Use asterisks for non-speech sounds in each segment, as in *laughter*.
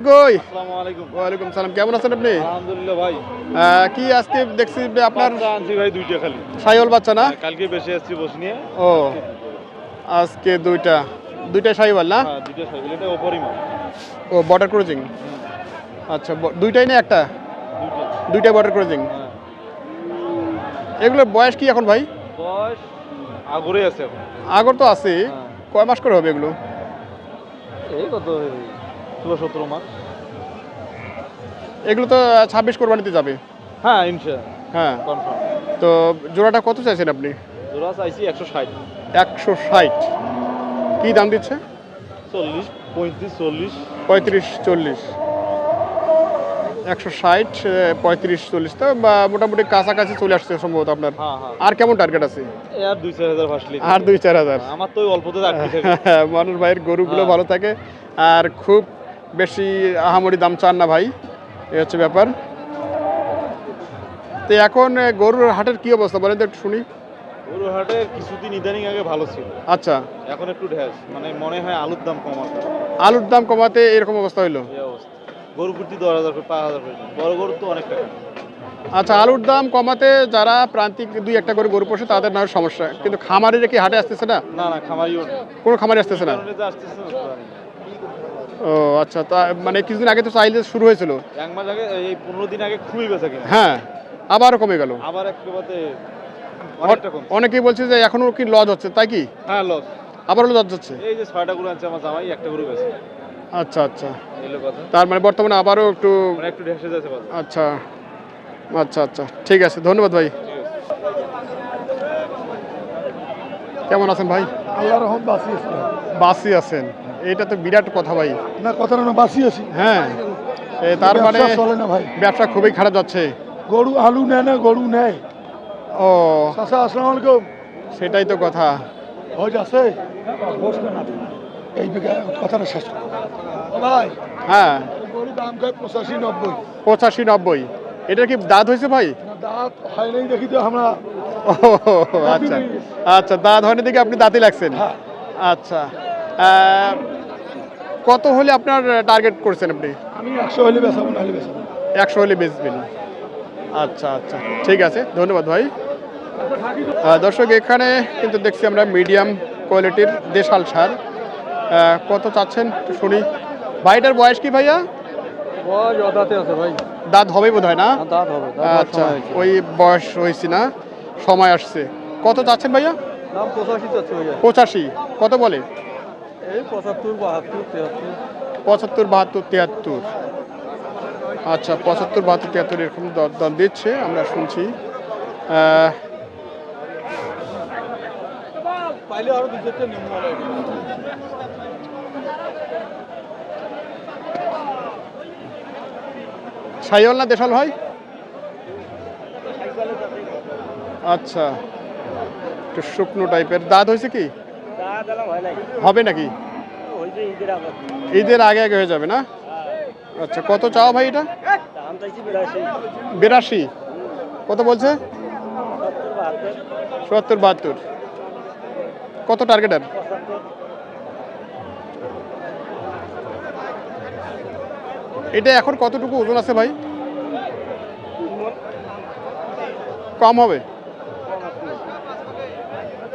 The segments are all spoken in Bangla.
কই? ওয়ালাইকুম সালাম। কেমন আছেন আপনি? আলহামদুলিল্লাহ ভাই। কি আজকে দেখছি আপনার আনছি ভাই দুইটা খালি। বাচ্চা না? কালকে বেশি আসছি বস নিয়ে। ও আজকে দুইটা। দুইটা সাইওয়াল না? হ্যাঁ দুইটা সাইকেল এটা অপরিমাণ ও বর্ডার ক্রুজিং আচ্ছা দুইটাই না একটা? দুইটা। দুইটা বর্ডার ক্রুজিং হ্যাঁ। এগুলোর বয়স কি এখন ভাই? বয়স আগরে আছে আগর তো আছে হ্যাঁ। কয় মাস করে হবে এগুলো? এই কত ষোলো সতেরো মাস এগুলো তো ছাব্বিশ কোরবানিতে যাবে। হ্যাঁ ইনশা হ্যাঁ। কনফার্ম তো জোড়াটা কত চাইছেন আপনি? জোড়া চাইছি একশো ষাট। একশো ষাট। কী দাম দিচ্ছে? চল্লিশ পঁয়ত্রিশ চল্লিশ। পঁয়ত্রিশ চল্লিশ। একশো ষাট পঁয়ত্রিশ চল্লিশ তো বা মোটামুটি কাছাকাছি চলে আসছে সম্ভবত আপনার। হ্যাঁ হ্যাঁ। আর কেমন টার্গেট আছে? আর দুই চার হাজার আর দুই চার হাজার। আমার তো অল্পতে মানুষ ভাইয়ের গরুগুলো হ্যাঁ। ভালো থাকে। আর খুব বেশি আহামরি দাম চান না ভাই এই হচ্ছে ব্যাপার। তো এখন গরুর হাটের কি অবস্থা বলেন তো একটু শুনি। গরু হাটের কিছুদিন ইদানিং আগে ভালো ছিল। আচ্ছা। এখন একটু ঢ্যাস মানে মনে হয় আলুর দাম কম আছে আলুর দাম কমাতে এরকম অবস্থা হইল? গরু প্রতি দশ হাজার করে পাঁচ হাজার করে বড় গরু তো অনেক টাকা। আচ্ছা আলুর দাম কমাতে যারা প্রান্তিক দুই একটা করে গরু পোষে তাদের না হয় সমস্যা। কিন্তু খামারিরা কি হাটে আসতেছে না? না না খামারিও কোনো খামারি আসতেছে না? আসতেছে না। ও আচ্ছা তা মানে কিছুদিন আগে তো চাইলে শুরু হয়েছিল। এক মাস আগে এই পনেরো দিন আগে খুবই বেচা কিনা? হ্যাঁ আবারও কমে গেল। আবার একবারে অনেকটা কম অনেকেই বলছে যে এখনও কি লজ হচ্ছে তাই কি? হ্যাঁ লস আবারও লজ হচ্ছে? এই যে ছয়টা গরু আনছে আমার জামাই একটা গরু বেছে আচ্ছা আচ্ছা। এলো কথা। তার মানে বর্তমানে আবারও একটু মানে একটু ঢেসে যাচ্ছে আচ্ছা আচ্ছা আচ্ছা। ঠিক আছে ধন্যবাদ ভাই। কেমন আছেন ভাই? আল্লাহ রহম বাঁচি আছি। বাসি আছেন। এটা তো বিরাট কথা ভাই। না কথা না বাসি আছি। হ্যাঁ। তার মানে চলে না ভাই। ব্যবসা খুবই খারাপ যাচ্ছে। গরু আলু নেয় না গরু নেয়। ও। চাষা আসসালাম আলাইকুম। সেটাই তো কথা। ভোজ আছে? এই কথাটা শেষ ও ভাই হ্যাঁ। গরু দাম খায় পঁচাশি নব্বই। পঁচাশি নব্বই। এটা কি দাঁত হয়েছে ভাই? দাঁত হয় নাই দেখি তো আমরা। আচ্ছা। আচ্ছা দাঁত হয়নি দেখে আপনি দাঁতই লাগছেন। হ্যাঁ। আচ্ছা। কত হলে আপনার টার্গেট করছেন আপনি? আমি একশো হলে বেসাবো না হলে বেসাবো একশো হলে বেচবেন। আচ্ছা আচ্ছা। ঠিক আছে ধন্যবাদ ভাই। দর্শক এখানে কিন্তু দেখছি আমরা মিডিয়াম কোয়ালিটির দেশাল সার। কত চাচ্ছেন একটু শুনি। ভাইটার বয়স কি ভাইয়া? বয়স অদাতে আছে ভাই। দাঁত হবে বোধ হয় না আচ্ছা ওই বয়স হয়েছি না সময় আসছে। কত চাচ্ছেন ভাইয়া। পঁচাশি। কত বলে? এই পঁচাত্তর বাহাত্তর তিয়াত্তর। পঁচাত্তর বাহাত্তর তিয়াত্তর। আচ্ছা পঁচাত্তর বাহাত্তর তিয়াত্তর এরকম দর দাম দিচ্ছে আমরা শুনছি। সাইওয়াল না দেশাল হয় আচ্ছা একটু শুকনো টাইপের দাঁত হয়েছে কি? হবে নাকি? ঈদের আগে আগে হয়ে যাবে না? আচ্ছা কত চাও ভাই এটা? বিরাশি। কত বলছে? সত্তর, বাহাত্তর। কত টার্গেটার এটা এখন কতটুকু ওজন আছে ভাই? কম হবে বর্তমানে এটা পালের যা- খামার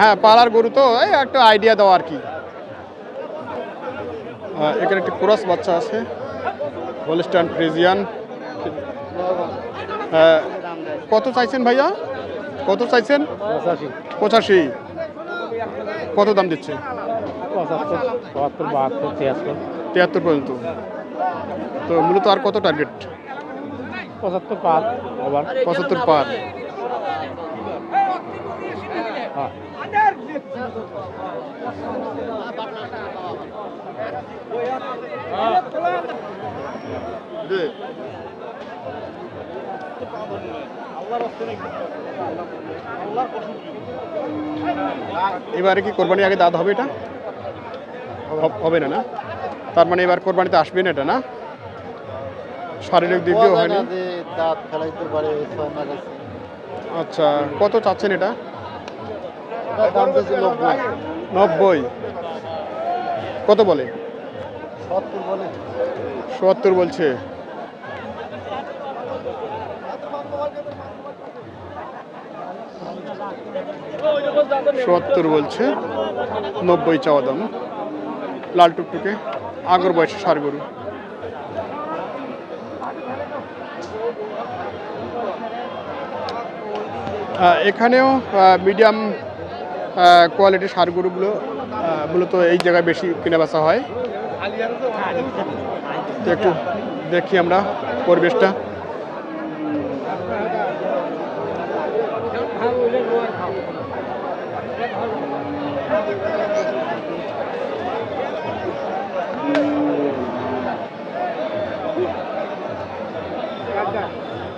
হ্যাঁ পালার গরু তো এই একটা আইডিয়া দাও আর কি। এখানে একটি ক্রস বাচ্চা আছে হলিস্টান ফ্রিজিয়ান কত চাইছেন ভাইয়া? কত চাইছেন? পঁচাশি। কত দাম দিচ্ছে? তিয়াত্তর। পর্যন্ত। তো মূলত আর কত টার্গেট পঁচাত্তর পার পঁচাত্তর পার। এবারে কি কোরবানি আগে দাঁত হবে এটা? হবে না না? তার মানে এবার কোরবানিতে আসবে না এটা না? শারীরিক দিক দিয়েও হয়নি? আচ্ছা কত চাচ্ছেন এটা? দাম নব্বই। নব্বই। কত বলে? সত্তর বলে। সত্তর বলছে। সত্তর বলছে। নব্বই চাওয়া দাম। লাল টুকটুকে। আগর বয়সে সার গরু। এখানেও মিডিয়াম কোয়ালিটির সার গরুগুলো মূলত এই জায়গায় বেশি কেনা বেচা হয়। একটু দেখি আমরা পরিবেশটা।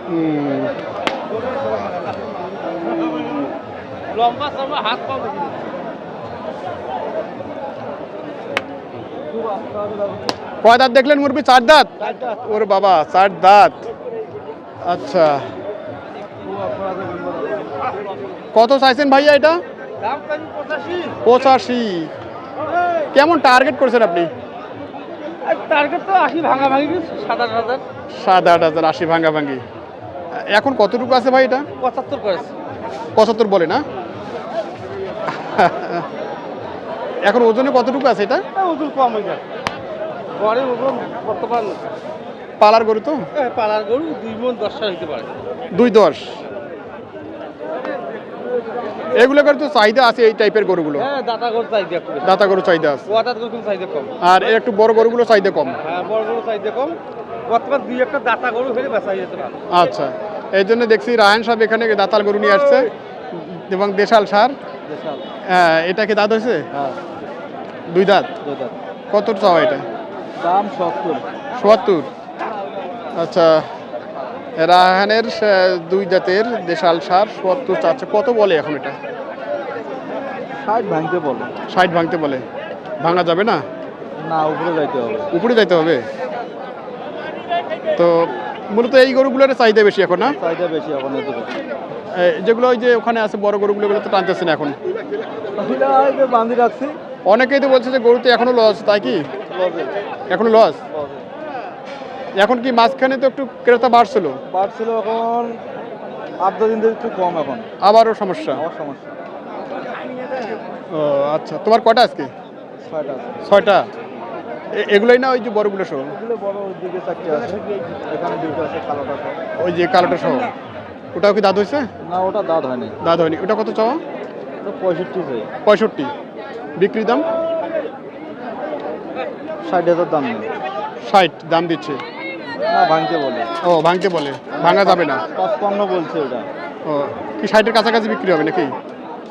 হুম, লম্বা হাত কয় দাঁত দেখলেন মুরবি চার দাঁত? ওর বাবা চার দাঁত। আচ্ছা। কত চাইছেন ভাইয়া এটা? পঁচাশি? কেমন টার্গেট করেছেন আপনি? টার্গেট তো আশি ভাঙা ভাঙি সাত আট হাজার। সাত আট হাজার আশি ভাঙ্গা ভাঙ্গি এখন কতটুকু আছে ভাই এটা? পঁচাত্তর করেছে। পঁচাত্তর বলে না? *laughs* এখন ওজনে কতটুকু আছে এটা? ওজন কম হয়ে যায়। পরে ওজন বর্তমান পালার গরু তো? এ, পালার গরু দুই মন দশটা হইতে পারে। দুই দশ। এগুলো করে তো চাহিদা আছে এই টাইপের গরুগুলো। হ্যাঁ দাতা গরু চাহিদা দাতা গরু চাহিদা আছে। ওয়াদাত গরু চাহিদা কম। আর একটু বড় গরুগুলো চাহিদা কম। হ্যাঁ বড় গরু চাহিদা কম। বর্তমান দুই একটা দাতা গরু হলে বেচা যেতে পারে আচ্ছা এই জন্য দেখছি রায়ন সাহেব এখানে দাতাল গরু নিয়ে আসছে এবং দেশাল সার। হ্যাঁ, এটা কি দাঁত হয়েছে? হ্যাঁ। দুই দাঁত? কত চাওয়া এটা? দাম সত্তর। সোয়াত্তর আচ্ছা রাহানের দুই জাতের দেশাল সার সোয়াত্তর চাচ্ছে। কত বলে এখন এটা? ষাট ভাঙতে বলো। ষাট ভাঙতে বলে। ভাঙা যাবে না? না উপরে যাইতে হবে। উপরে যাইতে হবে? তো মূলত এই গরুগুলোর চাহিদা বেশি এখন না? চাহিদা বেশি এখন যেগুলো ওই যে ওখানে আছে বড় গরুগুলো তো টানতেছে না এখন বান্ধি রাখছি। অনেকেই তো বলছে যে গরুতে এখনও লস তাই কি? এখনও লস এখন কি মাঝখানে তো একটু ক্রেতা বাড়ছিল? বাড়ছিল এখন আট দশ দিন ধরে একটু কম এখন। আবারও সমস্যা। সমস্যা। ও আচ্ছা। তোমার কটা আজকে? ছয়টা এগুলোই না ওই যে বড়গুলো সহ। ওই যে কালোটা সহ? ওটাও কি দাঁত হয়েছে? না ওটা দাঁত হয়নি। দাঁত হয়নি। ওটা কত চাওয়া? পঁয়ষট্টি চাই। পঁয়ষট্টি। বিক্রি দাম? ষাট হাজার দাম ষাট দাম দিচ্ছে। না ভাঙতে বলে। ও ভাঙতে বলে। ভাঙা যাবে না। পঁচপান্ন বলছে ওটা। ও কি ষাটের কাছাকাছি বিক্রি হবে নাকি?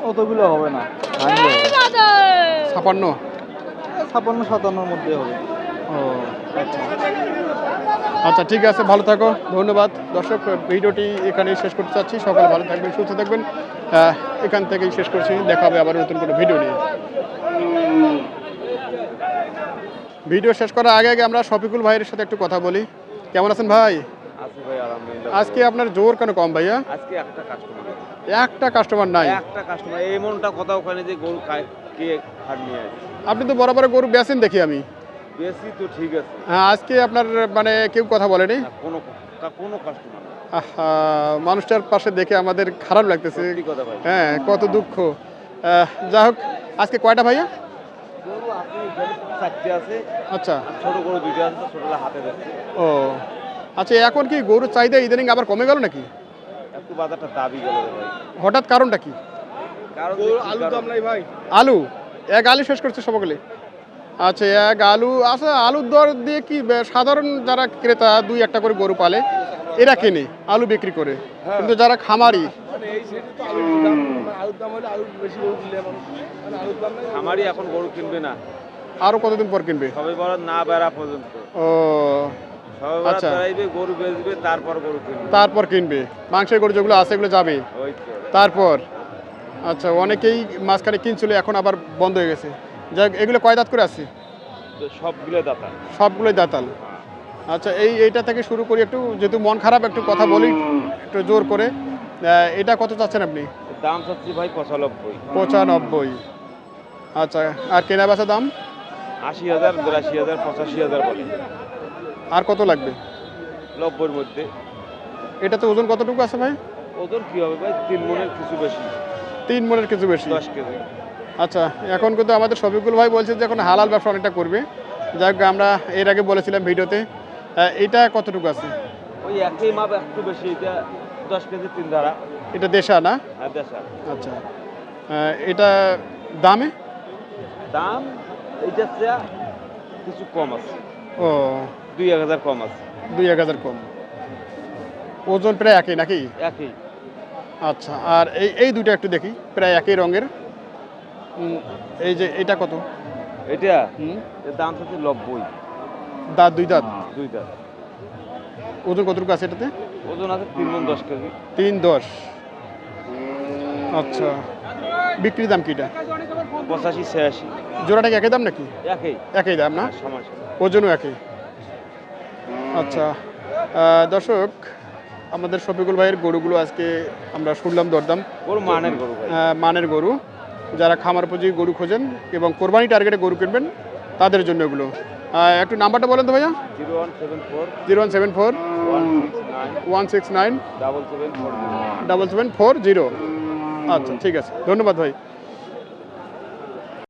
অতগুলো হবে না। ভাঙলে ছাপান্ন? ছাপান্ন সাতান্নর মধ্যে হবে। ও আচ্ছা। আচ্ছা ঠিক আছে ভালো থাকো ধন্যবাদ। দর্শক ভিডিওটি এখানেই শেষ করতে চাচ্ছি। সকালে ভালো থাকবেন সুস্থ থাকবেন। এখান থেকেই শেষ করছি। দেখা হবে আবার নতুন কোনো ভিডিও নিয়ে। ভিডিও শেষ করার আগে আগে আমরা শফিকুল ভাইয়ের সাথে একটু কথা বলি। কেমন আছেন ভাই? আজকে আপনার জোর কেন কম ভাইয়া? আজকে একটা কাস্টমার একটা কাস্টমার নাই। একটা কাস্টমার এমনটা কথা ওখানে যে গরু খায় কে নিয়ে আপনি তো বরাবর গরু বেচেন দেখি আমি। বেশি তো ঠিক আছে। হ্যাঁ আজকে আপনার মানে কেউ কথা বলেনি? কোনো কোনো কাস্টমার মানুষটার পাশে দেখে আমাদের খারাপ লাগতেছে। সত্যি কথা ভাই। হ্যাঁ কত দুঃখ। যাই হোক আজকে কয়টা ভাইয়া? গরু আপনি এখানে চারটে আছে। আচ্ছা। ছোট গরু দুইটা আছে ছোটটা হাতে ও আচ্ছা এখন কি গরুর চাহিদা ইদানিং আবার কমে গেল নাকি? একটু বাজারটা দাবি গেল হঠাৎ কারণটা কি? আলু দাম নাই ভাই। আলু? এক আলু শেষ করছে সবগুলি আচ্ছা এক আলু আচ্ছা আলুর দর দিয়ে কি সাধারণ যারা ক্রেতা দুই একটা করে গরু পালে এরা কেনে আলু বিক্রি করে? কিন্তু যারা খামারি মানে এই সাইডে তো আলুর দাম মানে মানে আমারই এখন গরু কিনবে না। আরও কতদিন পর কিনবে? না বেড়া পর্যন্ত। ও আচ্ছা। গরু বেচবে তারপর গরু কিনবে। তারপর কিনবে। মাংসের গরু যেগুলো আছে এগুলো যাবে? তারপর? আচ্ছা অনেকেই মাঝখানে কিনছিল এখন আবার বন্ধ হয়ে গেছে। যাক এগুলো কয় দাঁত করে আছে? সবগুলো দাতা সবগুলোই দাঁতাল। আচ্ছা এই এইটা থেকে শুরু করি একটু যেহেতু মন খারাপ একটু কথা বলি একটু জোর করে। এটা কত চাচ্ছেন আপনি? দাম চাচ্ছি ভাই পঁচানব্বই। পঁচানব্বই। আচ্ছা আর কেনা বেচা দাম? আশি হাজার বিরাশি হাজার পঁচাশি হাজার বলে। আর কত লাগবে? নব্বইয়ের মধ্যে। এটাতে ওজন কতটুকু আছে ভাই? ওজন কি হবে ভাই? তিন মনের কিছু বেশি। তিন মনের কিছু বেশি। দশ কেজি। আচ্ছা এখন কিন্তু আমাদের শফিকুল ভাই বলছে যে এখন হালাল ব্যবসা অনেকটা করবে। যাই হোক আমরা এর আগে বলেছিলাম ভিডিওতে এটা কতটুকু আছে? ওই একই মাপ একটু বেশি এটা দশ কেজি তিন ধারা। এটা দেশা না? দেশা। আচ্ছা এটা দামে? দাম চেয়ে কিছু কম আছে। ও। দুই এক হাজার কম আছে। দুই এক হাজার কম। ওজন প্রায় একই নাকি? একই। আচ্ছা আর এই এই দুটো একটু দেখি প্রায় একই রঙের। এই যে এটা কত? এটা? এর দাম হচ্ছে নব্বই। দাঁত দুই দাঁত? দুইটা ওজন কতটুকু আছে এটাতে? ওজন আছে তিন মন দশ কেজি। তিন দশ। আচ্ছা। বিক্রির দাম কিটা? পঁচাশি ছিয়াশি। জোড়াটা কি একই দাম নাকি? একই। একই দাম না? সমস্যা ওজনও একই। আচ্ছা। দর্শক আমাদের শফিকুল ভাইয়ের গরুগুলো আজকে আমরা শুনলাম দরদাম। মানের গরু মানের গরু। যারা খামার পুঁজি গরু খোঁজেন এবং কোরবানি টার্গেটে গরু কিনবেন তাদের জন্য এগুলো। একটু নাম্বারটা বলেন তো ভাইয়া। Zero one seven four. Zero one seven four. One six nine. Double seven four zero. আচ্ছা ঠিক আছে। ধন্যবাদ ভাই।